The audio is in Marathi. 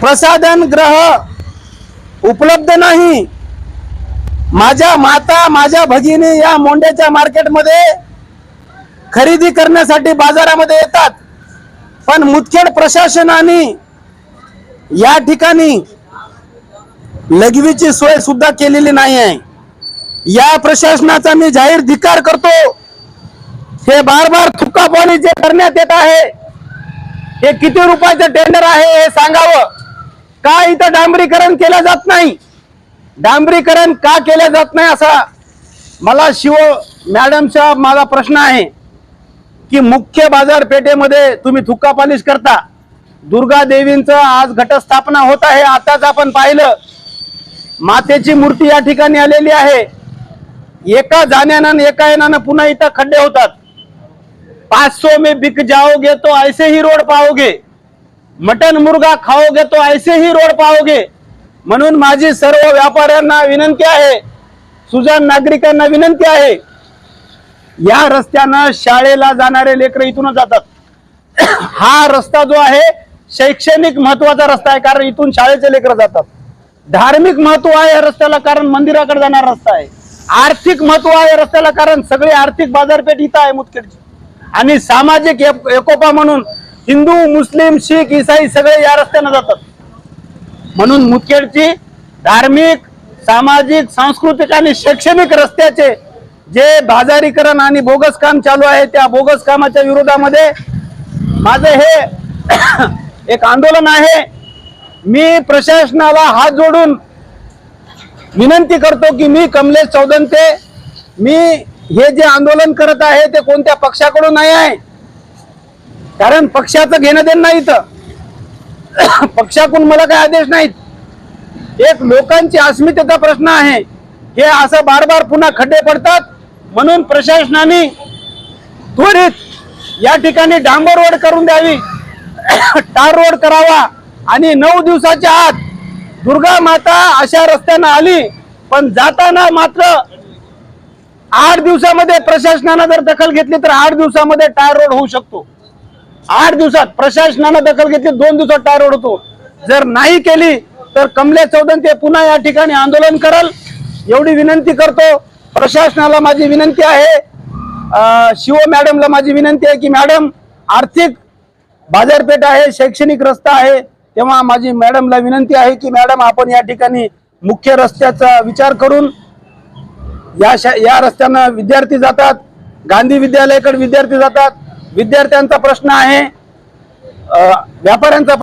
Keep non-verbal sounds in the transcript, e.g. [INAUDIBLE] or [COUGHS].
प्रसाधन ग्रह उपलब्ध नाही. माझ्या माता माझ्या भगिनी या मोंड्याच्या मार्केटमध्ये खरेदी करण्यासाठी बाजारामध्ये येतात. पण मुदखेड प्रशासनाने या ठिकाणी लघवीची सोय सुद्धा केलेली नाही आहे. या प्रशासनाचा मी जाहीर धिकार करतो. हे बार बार थुक्कापाणी जे करण्यात येत आहे हे किती रुपयाचं टेंडर आहे हे सांगावं. का इथं डांबरीकरण केलं जात नाही? डांबरीकरण का केलं जात नाही असा मला शिव मॅडमचा माझा प्रश्न आहे की मुख्य बाजारपेठेमध्ये तुम्ही थुक्का पालिश करता. दुर्गा देवींचं आज घटस्थापना होत आहे आताच आपण पाहिलं. मातेची मूर्ती या ठिकाणी आलेली आहे. एका जाण्यानं एका येण्यानं पुन्हा इथं खड्डे होतात. पाच सो में बिक जाओगे तो ऐसे ही रोड पाओगे. मटन मुर्गा खाओगे तो ऐसे ही रोड पाओगे. म्हणून माझी सर्व व्यापाऱ्यांना विनंती आहे सुजान नागरिकांना विनंती आहे या रस्त्यानं शाळेला जाणारे लेकर इथूनच जातात. [COUGHS] हा रस्ता जो आहे शैक्षणिक महत्त्वाचा रस्ता आहे कारण इथून शाळेचे लेकर जातात. धार्मिक महत्त्व आहे या रस्त्याला कारण मंदिराकडे जाणारा रस्ता आहे. आर्थिक महत्त्व आहे या रस्त्याला कारण सगळी आर्थिक बाजारपेठ इथं आहे मुदखेडची. आणि सामाजिक एकोपा म्हणून हिंदू मुस्लिम शीख इसाई सगळे या रस्त्यानं जातात. म्हणून मुखेडची धार्मिक सामाजिक सांस्कृतिक आणि शैक्षणिक रस्त्याचे जे बाजारीकरण आणि बोगस काम चालू आहे त्या बोगस कामाच्या विरोधामध्ये माझं हे [COUGHS] एक आंदोलन आहे. मी प्रशासनाला हात जोडून विनंती करतो की मी कमलेश चौदंते मी हे जे आंदोलन करत आहे ते कोणत्या पक्षाकडून नाही आहे कारण पक्षाचं घेणं देणं नाही इथं. पक्षाकडून मला काय आदेश नाहीत. एक लोकांची अस्मितेचा प्रश्न आहे. हे असं बार बार पुन्हा खड्डे पडतात. म्हणून प्रशासनाने त्वरित या ठिकाणी डांबर रोड करून द्यावी. टार रोड करावा. आणि नऊ दिवसाच्या आत दुर्गा माता अशा रस्त्यानं आली. पण जाताना मात्र आठ दिवसामध्ये प्रशासनानं जर दखल घेतली तर आठ दिवसामध्ये टायर रोड होऊ शकतो. आठ दिवसात प्रशासनानं दखल घेतली दोन दिवसात टायर ओढतो. जर नाही केली तर कमले चौधन ते पुन्हा या ठिकाणी आंदोलन करल. एवढी विनंती करतो. प्रशासनाला माझी विनंती आहे. शिव मॅडमला माझी विनंती आहे की मॅडम आर्थिक बाजारपेठ आहे शैक्षणिक रस्ता आहे तेव्हा माझी मॅडमला विनंती आहे की मॅडम आपण या ठिकाणी मुख्य रस्त्याचा विचार करून या शा- या रस्त्यानं विद्यार्थी जातात गांधी विद्यालयाकडे विद्यार्थी जातात विद्यार्थ्यांचा प्रश्न आहे व्यापाऱ्यांचा